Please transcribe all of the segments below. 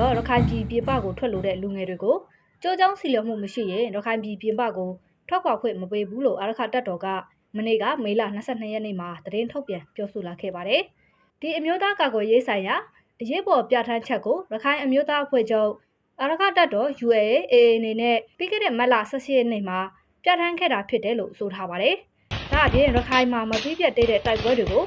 ဝင်ပြီးတော့ရခိုင်ပြည်ပြင်ပကိုထွက်လို့တဲ့လူငယ်တွေကိုကြိုးကြောင်းစီလျော်မှုမရှိရင်ရခိုင်ပြည်ပြင်ပကိုထွက်ခွာခွင့်မပေးဘူးလို့အာရခတပ်တော်ကမနေ့ကမေလ22ရက်နေ့မှာသတင်းထုတ်ပြန်ပြောဆိုလာခဲ့ပါတယ်။ဒီအမျိုးသားကာကွယ်ရေးဆိုင်ရာအရေးပေါ်ပြဋ္ဌာန်းချက်ကိုရခိုင်အမျိုးသားအဖွဲ့ချုပ်အာရခတပ်တော် UAA အနေနဲ့ပြီးခဲ့တဲ့မတ်လ18ရက်နေ့မှာပြဋ္ဌာန်းခဲ့တာဖြစ်တယ်လို့ဆိုထားပါတယ်။ဒါအပြင်ရခိုင်မှာမပြီးပြတ်သေးတဲ့တိုက်ပွဲတွေကို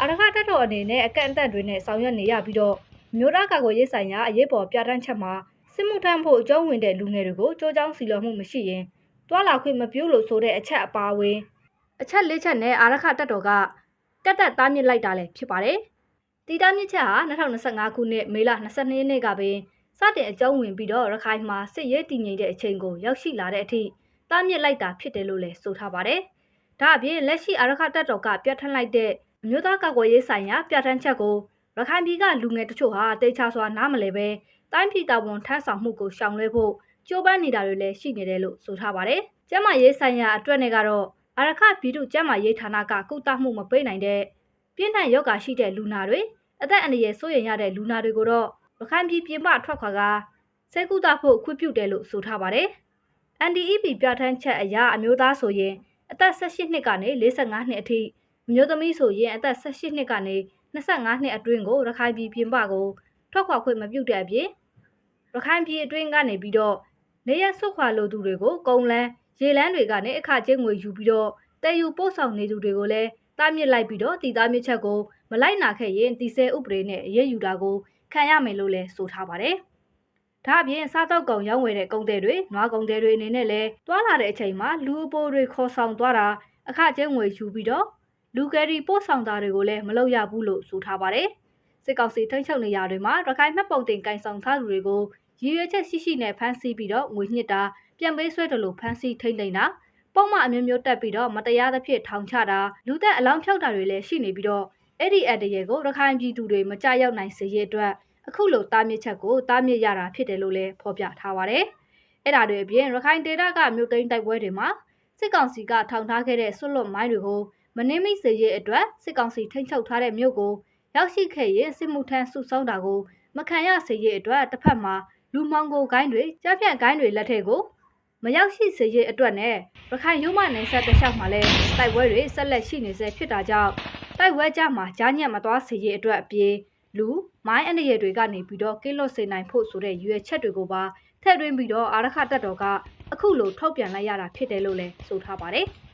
အာရခတပ်တော်အနေနဲ့အကန့်အသတ်တွေနဲ့ဆောင်ရွက်နေရပြီးတော့ မြို့သားကာကွယ်ရေးဆိုင်ရာအရေးပေါ်ပြဋ္ဌာန်းချက်မှာစစ်မှုထမ်းဖို့အကျုံးဝင်တဲ့လူငယ်တွေကိုကြိုးကြောင်းစီလျော်မှုမရှိရင်တွာလာခွင့်မပြုလို့ဆိုတဲ့အချက်အပါအဝင်အချက်၄ချက်နဲ့အာရခတပ်တော်ကတက်တက်သားမြစ်လိုက်တာလည်းဖြစ်ပါတယ်။တီတာမြစ်ချက်ဟာ2025ခုနှစ်မေလ22ရက်နေ့ကပင်စတင်အကျုံးဝင်ပြီးတော့ရခိုင်မှာစစ်ရေးတည်ငြိမ်တဲ့အချိန်ကိုရောက်ရှိလာတဲ့အထိတားမြစ်လိုက်တာဖြစ်တယ်လို့လည်းဆိုထားပါတယ်။ဒါအပြင်လက်ရှိအာရခတပ်တော်ကပြဋ္ဌာန်းလိုက်တဲ့အမျိုးသားကာကွယ်ရေးဆိုင်ရာပြဋ္ဌာန်းချက်ကို ရခိုင်ပြည်ကလူငယ်တချို့ဟာတေချာစွာနားမလဲပဲတိုင်းပြည်တာဝန်ထမ်းဆောင်မှုကိုရှောင်လွှဲဖို့ကြိုးပမ်းနေတာတွေလည်းရှိနေတယ်လို့ဆိုထားပါတယ်။ကျန်းမာရေးဆိုင်ရာအတွက်နဲ့ကတော့အာရခပြည်သူ့ကျန်းမာရေးဌာနကကုသမှုမပေးနိုင်တဲ့ပြင်းထန်ယောဂါရှိတဲ့လူနာတွေအသက်အန္တရာယ်စိုးရိမ်ရတဲ့လူနာတွေကိုတော့ရခိုင်ပြည်ပြင်ပထွက်ခွာကစေကုသဖို့ခွင့်ပြုတယ်လို့ဆိုထားပါတယ်။ NDEP ပြဋ္ဌာန်းချက်အရအမျိုးသားဆိုရင်အသက်18နှစ်ကနေ45နှစ်အထိအမျိုးသမီးဆိုရင်အသက်18နှစ်ကနေ 25နှစ်အတွင်းကိုရခိုင်ပြည်ပြင်ပကိုထွက်ခွာခွင့်မပြုတဲ့အပြင်ရခိုင်ပြည်အတွင်းကနေပြီးတော့နေရဆွတ်ခွာလိုသူတွေကိုကုံလန်းရေလန်းတွေကနေအခကျင်းငွေယူပြီးတော့တည်ယူပို့ဆောင်နေသူတွေကိုလည်းတားမြစ်လိုက်ပြီးတော့တည်သားမြစ်ချက်ကိုမလိုက်နာခဲ့ရင်တည်ဆဲဥပဒေနဲ့အရေးယူတာကိုခံရမယ်လို့လည်းဆိုထားပါတယ်။ဒါအပြင်စားတော့ကောင်ရောင်းဝယ်တဲ့ကုန်သည်တွေ၊နွားကုန်သည်တွေအနေနဲ့လည်းတွာလာတဲ့အချိန်မှာလူအပိုးတွေခေါ်ဆောင်သွားတာအခကျင်းငွေယူပြီးတော့ လူကယ်ရီပို့ဆောင်တာတွေကိုလည်းမလုပ်ရဘူးလို့ဆိုထားပါတယ်။စစ်ကောင်စီထိန်းချုပ်နေရာတွေမှာရခိုင်မှတ်ပုံတင်ကင်ဆောင်ထားသူတွေကိုရည်ရွယ်ချက်ရှိရှိနဲ့ဖမ်းဆီးပြီးတော့ငွေညှစ်တာပြန်ပေးဆွဲတယ်လို့ဖမ်းဆီးထိန်းသိမ်းတာပုံမှန်အမျိုးမျိုးတက်ပြီးတော့မတရားသဖြင့်ထောင်ချတာလူသက်အလောင်းဖြောက်တာတွေလည်းရှိနေပြီးတော့အဲ့ဒီအတရေကိုရခိုင်ပြည်သူတွေမကြရောက်နိုင်စေရအတွက်အခုလိုတားမြစ်ချက်ကိုတားမြစ်ရတာဖြစ်တယ်လို့လည်းဖော်ပြထားပါတယ်။အဲ့ဒါတွေအပြင်ရခိုင်ဒေသကမြို့သိမ်းတိုက်ပွဲတွေမှာစစ်ကောင်စီကထောင်ထားခဲ့တဲ့ဆွတ်လွတ်မိုင်းတွေကို မနှင်းမိစေရအတွက်စစ်ကောင်စီထိန်းချုပ်ထားတဲ့မြို့ကိုရောက်ရှိခဲ့ရင်စစ်မှုထမ်းစုဆောင်းတာကိုမခံရစေရအတွက်တစ်ဖက်မှာလူမောင်ကိုဂိုင်းတွေကြားဖြန့်ဂိုင်းတွေလက်ထက်ကိုမရောက်ရှိစေရအတွက်နဲ့ရခိုင်ရုံးမနိုင်ဆက်တလျှောက်မှာလဲတိုက်ပွဲတွေဆက်လက်ရှိနေဆဲဖြစ်တာကြောင့်တိုက်ပွဲကြမှာကြားညက်မသွားစေရအတွက်အပြင်လူမိုင်းအနေရတွေကနေပြီးတော့ကင်းလွတ်စေနိုင်ဖို့ဆိုတဲ့ရွေချက်တွေကိုပါထည့်သွင်းပြီးတော့အာရခတက်တော်ကအခုလိုထုတ်ပြန်လိုက်ရတာဖြစ်တယ်လို့လည်းဆိုထားပါတယ်။